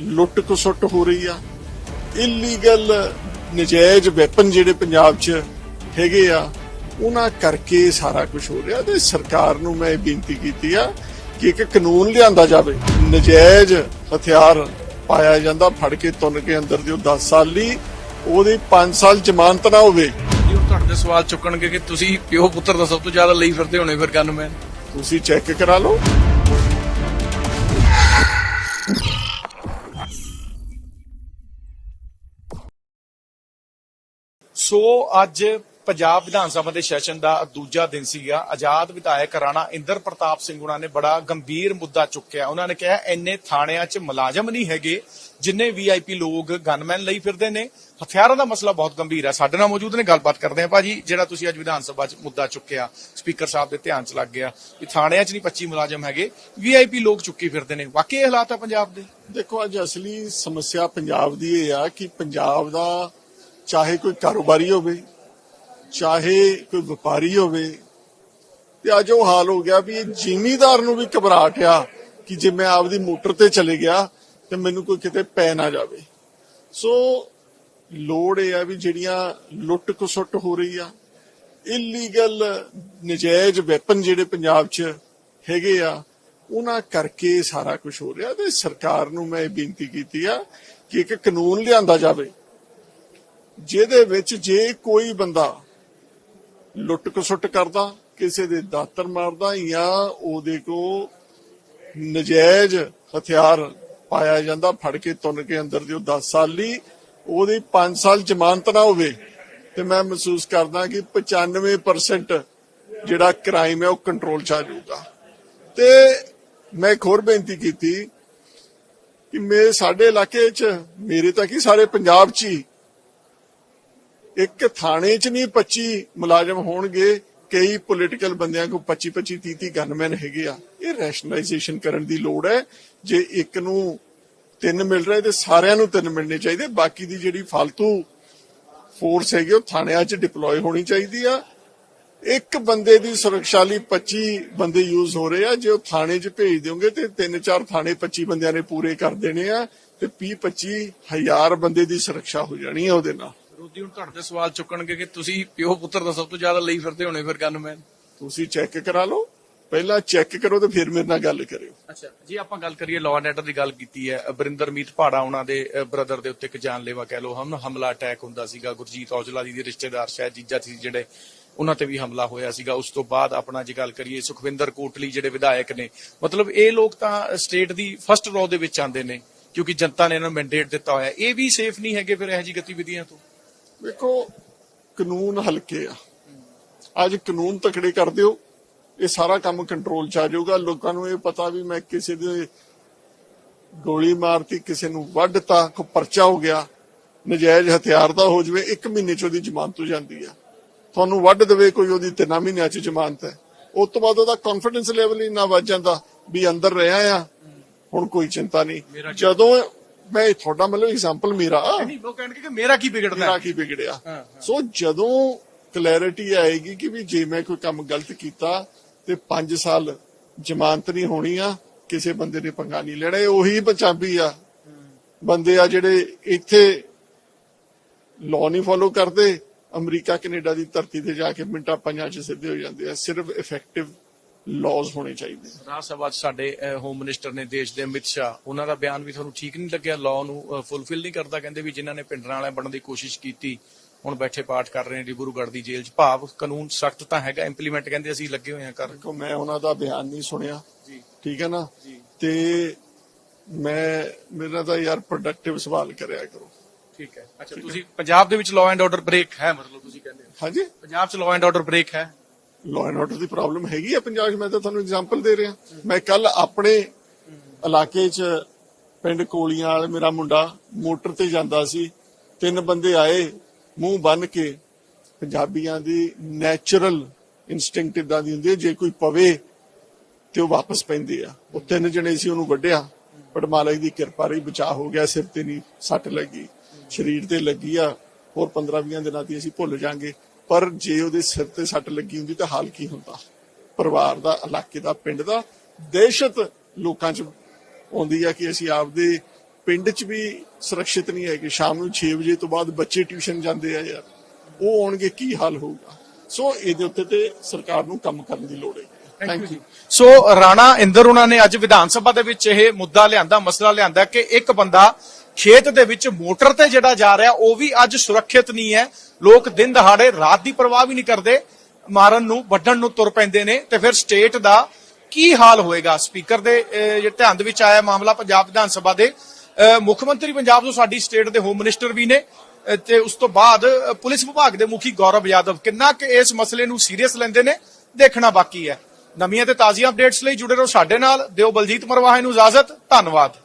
ਲੁੱਟ ਖਸੁੱਟ ਹੋ ਰਹੀ ਆ। ਇਲੀਗਲ ਨਜਾਇਜ਼ ਵੈਪਨ ਜਿਹੜੇ ਪੰਜਾਬ 'ਚ ਹੈਗੇ ਆ ਉਹਨਾਂ ਕਰਕੇ ਸਾਰਾ ਕੁਝ ਹੋ ਰਿਹਾ ਤੇ ਸਰਕਾਰ ਨੂੰ ਮੈਂ ਇਹ ਬੇਨਤੀ ਕੀਤੀ ਆ ਕਿ ਇੱਕ ਕਾਨੂੰਨ ਲਿਆਂਦਾ ਜਾਵੇ। ਨਜਾਇਜ਼ ਹਥਿਆਰ ਪਾਇਆ ਜਾਂਦਾ ਫੜ ਕੇ ਤੁੰਨ ਕੇ ਅੰਦਰ ਦਿਓ। 10 ਸਾਲ ਲਈ ਉਹਦੀ 5 ਸਾਲ ਜ਼ਮਾਨਤ ਨਾ ਹੋਵੇ। ਜੀ ਉਹ ਤੁਹਾਡੇ ਸਵਾਲ ਚੁੱਕਣਗੇ ਕਿ ਤੁਸੀਂ ਪਿਓ ਪੁੱਤਰ ਦਾ ਸਭ ਤੋਂ ਜ਼ਿਆਦਾ ਲਈ ਫਿਰਦੇ ਹੋਣੇ ਫਿਰ ਗਨਮੈਨ ਤੁਸੀਂ ਚੈੱਕ ਕਰਾ ਲਓ। ਸੋ ਅੱਜ ਪੰਜਾਬ ਵਿਧਾਨ ਸਭਾ ਦੇ ਸੈਸ਼ਨ ਦਾ ਦੂਜਾ ਦਿਨ ਸੀਗਾ। ਆਜ਼ਾਦ ਵਿਧਾਇਕ ਰਾਣਾ ਇੰਦਰ ਪ੍ਰਤਾਪ ਸਿੰਘ ਉਹਨਾਂ ਨੇ ਬੜਾ ਗੰਭੀਰ ਮੁੱਦਾ ਚੁੱਕਿਆ। ਉਹਨਾਂ ਨੇ ਕਿਹਾ, ਇੰਨੇ ਥਾਣਿਆਂ 'ਚ ਮੁਲਾਜ਼ਮ ਨਹੀਂ ਹੈਗੇ, ਜਿੰਨੇ ਵੀਆਈਪੀ ਲੋਕ ਗਨਮੈਨ ਲਈ ਫਿਰਦੇ ਨੇ। ਹਥਿਆਰਾਂ ਦਾ ਮਸਲਾ ਬਹੁਤ ਗੰਭੀਰ ਹੈ। ਸਾਡੇ ਨਾਲ ਮੌਜੂਦ ਨੇ, ਗੱਲਬਾਤ ਕਰਦੇ ਹਾਂ ਭਾਜੀ, ਜਿਹੜਾ ਤੁਸੀਂ ਅੱਜ ਵਿਧਾਨ ਸਭਾ 'ਚ ਮੁੱਦਾ ਚੁੱਕਿਆ। ਸਪੀਕਰ ਸਾਹਿਬ ਦੇ ਧਿਆਨ 'ਚ ਲੱਗ ਗਿਆ ਵੀ ਥਾਣਿਆਂ 'ਚ ਨਹੀਂ 25 ਮੁਲਾਜ਼ਮ ਹੈਗੇ ਵੀਆਈਪੀ ਲੋਕ ਚੁੱਕੀ ਫਿਰਦੇ ਨੇ। ਵਾਕਈ ਇਹ ਹਾਲਾਤ ਆ ਪੰਜਾਬ ਦੇ? ਦੇਖੋ, ਅੱਜ ਅਸਲੀ ਸਮੱਸਿਆ ਪੰਜਾਬ ਦੀ ਇਹ ਆ ਕਿ ਪੰਜਾਬ ਦਾ ਚਾਹੇ ਕੋਈ ਕਾਰੋਬਾਰੀ ਹੋਵੇ, ਚਾਹੇ ਕੋਈ ਵਪਾਰੀ ਹੋਵੇ, ਤੇ ਅੱਜ ਉਹ ਹਾਲ ਹੋ ਗਿਆ ਵੀ ਇਹ ਜ਼ਿਮੀਦਾਰ ਨੂੰ ਵੀ ਘਬਰਾਟ ਆ ਕਿ ਜੇ ਮੈਂ ਆਪਦੀ ਮੋਟਰ ਤੇ ਚਲੇ ਗਿਆ, ਤੇ ਮੈਨੂੰ ਕੋਈ ਕਿਤੇ ਪੈ ਨਾ ਜਾਵੇ। ਸੋ ਲੋੜ ਇਹ ਆ ਵੀ ਜਿਹੜੀਆਂ ਲੁੱਟ ਖਸੁੱਟ ਹੋ ਰਹੀ ਆ ਇਲੀਗਲ ਨਜਾਇਜ਼ ਵੈਪਨ ਜਿਹੜੇ ਪੰਜਾਬ 'ਚ ਹੈਗੇ ਆ, ਉਹਨਾਂ ਕਰਕੇ ਸਾਰਾ ਕੁਝ ਹੋ ਰਿਹਾ ਤੇ ਸਰਕਾਰ ਨੂੰ ਮੈਂ ਇਹ ਬੇਨਤੀ ਕੀਤੀ ਆ ਕਿ ਇੱਕ ਕਾਨੂੰਨ ਲਿਆਂਦਾ ਜਾਵੇ ਜਿਹਦੇ ਵਿੱਚ ਜੇ ਕੋਈ ਬੰਦਾ ਲੁੱਟ ਕਸੁੱਟ ਕਰਦਾ, ਕਿਸੇ ਦੇ ਦਾਤਰ ਮਾਰਦਾ ਜਾਂ ਉਹਦੇ ਕੋ ਨਜਾਇਜ਼ ਹਥਿਆਰ ਪਾਇਆ ਜਾਂਦਾ, ਫੜ ਕੇ ਤੁੰਨ ਕੇ ਅੰਦਰ ਦਿਓ 10 ਸਾਲ ਲਈ, ਉਹਦੀ 5 ਸਾਲ ਜ਼ਮਾਨਤ ਨਾ ਹੋਵੇ, ਤੇ ਮੈਂ ਮਹਿਸੂਸ ਕਰਦਾ ਕਿ 95% ਜਿਹੜਾ ਕ੍ਰਾਈਮ ਹੈ ਉਹ ਕੰਟਰੋਲ ਚ ਆ ਜਾਊਗਾ। ਤੇ ਮੈਂ ਇੱਕ ਹੋਰ ਬੇਨਤੀ ਕੀਤੀ ਕਿ ਮੇਰੇ ਸਾਡੇ ਇਲਾਕੇ 'ਚ, ਮੇਰੇ ਤਾਂ ਕੀ ਸਾਰੇ ਪੰਜਾਬ 'ਚ ਹੀ ਇੱਕ ਥਾਣੇ 'ਚ ਨਹੀਂ 25 ਮੁਲਾਜ਼ਮ ਹੋਣਗੇ, ਕਈ ਪੋਲੀਟੀਕਲ ਬੰਦਿਆਂ ਕੋ 25 25 30 30 ਗਨਮੈਨ ਹੈਗੇ ਆ। ਇਹ ਰੈਸ਼ਨਲਾਈਜੇਸ਼ਨ ਕਰਨ ਦੀ ਲੋੜ ਹੈ। ਜੇ ਇੱਕ ਨੂੰ ਤਿੰਨ ਮਿਲ ਰਹੇ, ਤੇ ਸਾਰਿਆਂ ਨੂੰ ਤਿੰਨ ਮਿਲਣੇ ਚਾਹੀਦੇ। ਬਾਕੀ ਦੀ ਜਿਹੜੀ ਫालतू ਫੋਰਸ ਹੈਗੀ, ਉਹ ਥਾਣਿਆਂ 'ਚ ਡਿਪਲੋਏ ਹੋਣੀ ਚਾਹੀਦੀ ਆ। ਇੱਕ ਬੰਦੇ ਦੀ ਸੁਰੱਖਿਆ ਲਈ 25 ਬੰਦੇ ਯੂਜ਼ ਹੋ ਰਹੇ ਆ। ਜੇ ਉਹ ਥਾਣੇ 'ਚ ਭੇਜ ਦਿਓਗੇ, ਤੇ ਤਿੰਨ, ਚਾਰ ਥਾਣੇ 25 ਬੰਦਿਆਂ ਨੇ ਪੂਰੇ ਕਰ ਦੇਣੇ ਆ। ਤੇ 20 25 ਹਜ਼ਾਰ ਬੰਦੇ ਦੀ ਸੁਰੱਖਿਆ ਹੋ ਜਾਣੀ ਆ ਉਹਦੇ ਨਾਲ। ਵਿਰੋਧੀ ਹੁਣ ਤੁਹਾਡੇ ਤੇ ਸਵਾਲ ਚੁੱਕਣਗੇ ਕਿ ਤੁਸੀਂ ਪਿਓ ਪੁੱਤਰ ਦਾ ਸਭ ਤੋਂ ਜ਼ਿਆਦਾ ਲਈ ਫਿਰਦੇ ਹੋਣੇ ਫਿਰ ਗਨਮੈਨ? ਤੁਸੀਂ ਚੈੱਕ ਕਰਾ ਲਓ। ਪਹਿਲਾਂ ਚੈੱਕ ਕਰੋ ਤੇ ਫਿਰ ਮੇਰੇ ਨਾਲ ਗੱਲ ਕਰਿਓ। ਅੱਛਾ ਜੀ ਆਪਾਂ ਗੱਲ ਕਰੀਏ ਲਾਅ ਐਂਡ ਆਰਡਰ ਦੀ ਗੱਲ ਕੀਤੀ ਹੈ ਬਰਿੰਦਰਮੀਤ ਪਹਾੜਾ ਉਹਨਾਂ ਦੇ ਬ੍ਰਦਰ ਦੇ ਉੱਤੇ ਇੱਕ ਜਾਨਲੇਵਾ ਕਹਿ ਲਓ ਹਮ ਹਮਲਾ ਅਟੈਕ ਹੁੰਦਾ ਸੀਗਾ ਗੁਰਜੀਤ ਔਜਲਾ ਜੀ ਦੇ ਰਿਸ਼ਤੇਦਾਰ ਸ਼ਾਇਦ ਜੀਜਾ ਸੀ ਜਿਹੜੇ ਉਹਨਾਂ ਤੇ ਵੀ ਹਮਲਾ ਹੋਇਆ ਸੀਗਾ। ਉਸ ਤੋਂ ਬਾਅਦ ਆਪਣਾ ਜੇ ਗੱਲ ਕਰੀਏ ਸੁਖਵਿੰਦਰ ਕੋਟਲੀ ਜਿਹੜੇ ਵਿਧਾਇਕ ਨੇ ਮਤਲਬ ਇਹ ਲੋਕ ਤਾਂ ਸਟੇਟ ਦੀ ਫਸਟ ਰੋ ਦੇ ਵਿੱਚ ਆਉਂਦੇ ਨੇ ਕਿਉਂਕਿ ਜਨਤਾ ਨੇ ਇਹਨਾਂ ਨੂੰ ਮੈਂਡੇਟ ਦਿੱਤਾ ਹੋਇਆ। ਇਹ ਵੀ ਸੇਫ ਨਹੀਂ ਹੈਗੇ ਫਿਰ ਇਹੋ ਜਿਹੀ ਗਤੀਵਿਧੀਆਂ ਤੋਂ? ਵੇਖੋ ਕਾਨੂੰਨ ਹਲਕੇ ਆ। ਅੱਜ ਕਾਨੂੰਨ ਤਕੜੇ ਕਰ ਦਿਓ ਇਹ ਸਾਰਾ ਕੰਮ ਕੰਟਰੋਲ ਚ ਆ ਜਾਊਗਾ। ਲੋਕਾਂ ਨੂੰ ਇਹ ਪਤਾ ਵੀ ਮੈਂ ਕਿਸੇ ਦੇ ਗੋਲੀ ਮਾਰਤੀ ਕਿਸੇ ਨੂੰ ਵੱਢਤਾ ਕੋ ਪਰਚਾ ਹੋ ਗਿਆ ਨਜਾਇਜ਼ ਹਥਿਆਰ ਦਾ ਹੋ ਜਵੇ 1 ਮਹੀਨੇ ਚ ਉਹਦੀ ਜ਼ਮਾਨਤ ਹੋ ਜਾਂਦੀ ਆ। ਤੁਹਾਨੂੰ ਵੱਢ ਦੇਵੇ ਕੋਈ ਉਹਦੀ 3 ਮਹੀਨਿਆਂ ਚ ਜ਼ਮਾਨਤ ਹੈ। ਉਸ ਤੋਂ ਬਾਅਦ ਉਹਦਾ ਕੌਨਫੀਡੈਂਸ ਲੈਵਲ ਇੰਨਾ ਵੱਧ ਜਾਂਦਾ ਵੀ ਅੰਦਰ ਰਿਹਾ ਆ ਹੁਣ ਕੋਈ ਚਿੰਤਾ ਨਹੀਂ। ਜਦੋਂ ਮੈਂ ਤੁਹਾਡਾ ਮਤਲਬ ਐਗਜ਼ਾਮਪਲ ਮੇਰਾ ਨਹੀਂ ਉਹ ਕਹਿਣਗੇ ਕਿ ਮੇਰਾ ਕੀ ਵਿਗੜਦਾ ਮੇਰਾ ਹੈ? ਕੀ ਵਿਗੜਿਆ। ਸੋ ਜਦੋਂ ਕਲੈਰਿਟੀ ਆਏਗੀ ਕਿ ਵੀ ਜੇ ਮੈਂ ਕੋਈ ਕੰਮ ਗਲਤ ਕੀਤਾ ਤੇ 5 ਸਾਲ ਜ਼ਮਾਨਤ ਨਹੀਂ ਹੋਣੀ ਆ ਕਿਸੇ ਬੰਦੇ ਨੇ ਪੰਗਾ ਨਹੀਂ ਲੈਣਾ ਇਹ ਉਹੀ ਪੰਜਾਬੀ ਆ। ਬੰਦੇ ਆ ਜਿਹੜੇ ਇੱਥੇ ਲਾਅ ਨਹੀਂ ਫੋਲੋ ਕਰਦੇ ਅਮਰੀਕਾ ਕੈਨੇਡਾ ਦੀ ਧਰਤੀ ਤੇ ਜਾ ਕੇ ਮਿੰਟਾਂ ਪੰਜਾਂ 'ਚ ਸਿੱਧੇ ਹੋ ਜਾਂਦੇ ਆ ਸਿਰਫ ਇਫੈਕਟਿਵ ਲਾਜ਼ ਹੋਣੇ ਚਾਹੀਦੇ ਰਾਜ ਸਭਾ ਸਾਡੇ ਹੋਮ ਮਿਨਿਸਟਰ ਨੇ ਦੇਸ਼ ਦੇ ਅਮਿਤ ਸ਼ਾਹ ਉਹਨਾਂ ਦਾ ਬਿਆਨ ਵੀ ਤੁਹਾਨੂੰ ਠੀਕ ਨਹੀਂ ਲੱਗਿਆ ਲਾਅ ਨੂੰ ਫੁੱਲਫਿਲ ਨਹੀਂ ਕਰਦਾ ਕਹਿੰਦੇ ਵੀ ਜਿਨ੍ਹਾਂ ਨੇ ਪਿੰਡਰਾਂ ਵਾਲਿਆਂ ਬਣਨ ਦੀ ਕੋਸ਼ਿਸ਼ ਕੀਤੀ ਹੁਣ ਬੈਠੇ ਪਾਠ ਕਰ ਰਹੇ ਨੇ ਡਿਬਰੂਗੜ੍ਹ ਦੀ ਜੇਲ੍ਹ 'ਚ। ਭਾਵ ਕਾਨੂੰਨ ਸਖਤ ਤਾਂ ਹੈਗਾ ਇੰਪਲੀਮੈਂਟ ਕਹਿੰਦੇ ਅਸੀਂ ਲੱਗੇ ਹੋਏ ਹਾਂ ਕਰ ਦੇਖੋ ਮੈਂ ਉਹਨਾਂ ਦਾ ਬਿਆਨ ਨਹੀਂ ਸੁਣਿਆ। ਜੀ। ਠੀਕ ਹੈ ਨਾ? ਜੀ। ਤੇ ਮੈਂ ਮੇਰਾ ਤਾਂ ਯਾਰ ਪ੍ਰੋਡਕਟਿਵ ਸਵਾਲ ਕਰਿਆ ਕਰੋ। ਠੀਕ ਹੈ। ਅੱਛਾ ਤੁਸੀਂ ਪੰਜਾਬ ਦੇ ਵਿੱਚ ਲਾਅ ਐਂਡ ਆਰਡਰ ਬ੍ਰੇਕ ਹੈ ਮਤਲਬ ਤੁਸੀਂ ਕਹਿੰਦੇ ਹੋ। ਹਾਂਜੀ? ਪੰਜਾਬ 'ਚ ਲਾਅ ਐਂਡ ਆਰਡਰ ਬ੍ਰੇਕ ਹੈ? ਲਾਅ ਐਂਡ ਆਰਡਰ ਦੀ ਪ੍ਰੋਬਲਮ ਹੈਗੀ ਆ ਪੰਜਾਬ 'ਚ? ਮੈਂ ਤਾਂ ਤੁਹਾਨੂੰ ਐਗਜ਼ਾਮਪਲ ਦੇ ਰਿਹਾ। ਮੈਂ ਕੱਲ ਆਪਣੇ ਇਲਾਕੇ 'ਚ ਪਿੰਡ ਕੋਲੀਆਂ ਵਾਲੇ ਮੇਰਾ ਮੁੰਡਾ ਮੋਟਰ ਤੇ ਜਾਂਦਾ ਸੀ। ਤਿੰਨ ਬੰਦੇ ਆਏ, ਮੂੰਹ ਬੰਨ ਕੇ। ਪੰਜਾਬੀਆਂ ਦੀ ਨੈਚੁਰਲ ਇਨਸਟਿੰਕਟ ਇਦਾਂ ਦੀ ਹੁੰਦੀ ਹੈ ਜੇ ਕੋਈ ਪਵੇ ਤੇ ਉਹ ਵਾਪਸ ਪੈਂਦੇ ਆ। ਉਹ ਤਿੰਨ ਜਣੇ ਸੀ, ਉਹਨੂੰ ਵੱਢਿਆ। ਪਰ ਮਾਲਕ ਦੀ ਕਿਰਪਾ ਰਹੀ, ਬਚਾਅ ਹੋ ਗਿਆ, ਸਿਰ ਤੇ ਨਹੀਂ ਸੱਟ ਲੱਗੀ। ਸਰੀਰ ਤੇ ਲੱਗੀ ਆ। ਹੋਰ 15-20 ਦਿਨਾਂ ਦੀ ਅਸੀਂ ਭੁੱਲ ਜਾਾਂਗੇ। ਪਰ ਜੇ ਉਹਦੇ ਸਿਰ ਤੇ ਸੱਟ ਲੱਗੀ ਹੁੰਦੀ ਤਾਂ ਹਾਲ ਕੀ ਹੁੰਦਾ? ਪਰਿਵਾਰ ਦਾ ਇਲਾਕੇ ਦਾ ਪਿੰਡ ਦਾ ਦਹਿਸ਼ਤ ਲੋਕਾਂ 'ਚ ਆਉਂਦੀ ਆ ਕਿ ਅਸੀਂ ਆਪਦੇ ਪਿੰਡ 'ਚ ਵੀ ਸੁਰੱਖਿਅਤ ਨਹੀਂ ਹੈ ਕਿ ਸ਼ਾਮ ਨੂੰ 6 ਵਜੇ ਤੋਂ ਬਾਅਦ ਬੱਚੇ ਟਿਊਸ਼ਨ ਜਾਂਦੇ ਆ ਯਾਰ। ਉਹ ਆਉਣਗੇ ਕੀ ਹਾਲ ਹੋਊਗਾ? ਸੋ ਇਹਦੇ ਉੱਤੇ ਤੇ ਸਰਕਾਰ ਨੂੰ ਕੰਮ ਕਰਨ ਦੀ ਲੋੜ ਹੈ। Thank you so Rana Inder ਉਹਨਾਂ ਨੇ ਅੱਜ ਵਿਧਾਨ ਸਭਾ ਦੇ ਵਿੱਚ ਇਹ ਮੁੱਦਾ ਲਿਆਂਦਾ ਮਸਲਾ ਲਿਆਂਦਾ ਕਿ ਇੱਕ ਬੰਦਾ ਖੇਤ ਦੇ ਵਿੱਚ ਮੋਟਰ ਤੇ ਜਿਹੜਾ ਜਾ ਰਿਹਾ ਉਹ ਵੀ ਅੱਜ ਸੁਰੱਖਿਅਤ ਨਹੀਂ ਹੈ। ਲੋਕ ਦਿਨ ਦਹਾੜੇ ਰਾਤ ਦੀ ਪਰਵਾਹ ਵੀ ਨਹੀਂ ਕਰਦੇ, ਮਾਰਨ ਨੂੰ, ਵੱਢਣ ਨੂੰ ਤੁਰ ਪੈਂਦੇ ਨੇ, ਤੇ ਫਿਰ ਸਟੇਟ ਦਾ ਕੀ ਹਾਲ ਹੋਏਗਾ? ਸਪੀਕਰ ਦੇ ਜੇ ਧਿਆਨ ਦੇ ਵਿੱਚ ਆਇਆ ਮਾਮਲਾ ਪੰਜਾਬ ਵਿਧਾਨ ਸਭਾ ਦੇ ਮੁੱਖ ਮੰਤਰੀ ਪੰਜਾਬ ਤੋਂ ਸਾਡੀ ਸਟੇਟ ਦੇ ਹੋਮ ਮਿਨਿਸਟਰ ਵੀ ਨੇ ਤੇ ਉਸ ਤੋਂ ਬਾਅਦ ਪੁਲਿਸ ਵਿਭਾਗ ਦੇ ਮੁਖੀ ਗੌਰਵ ਯਾਦਵ। ਕਿੰਨਾ ਕਿ ਇਸ ਮਸਲੇ ਨੂੰ ਸੀਰੀਅਸ ਲੈਂਦੇ ਨੇ, ਦੇਖਣਾ ਬਾਕੀ ਹੈ। ਨਵੀਆਂ ਤੇ ਤਾਜ਼ੀਆਂ ਅਪਡੇਟਸ ਲਈ ਜੁੜੇ ਰਹੋ ਸਾਡੇ ਨਾਲ। ਦਿਓ ਬਲਜੀਤ ਮਰਵਾਹੇ ਨੂੰ ਇਜਾਜ਼ਤ। ਧੰਨਵਾਦ।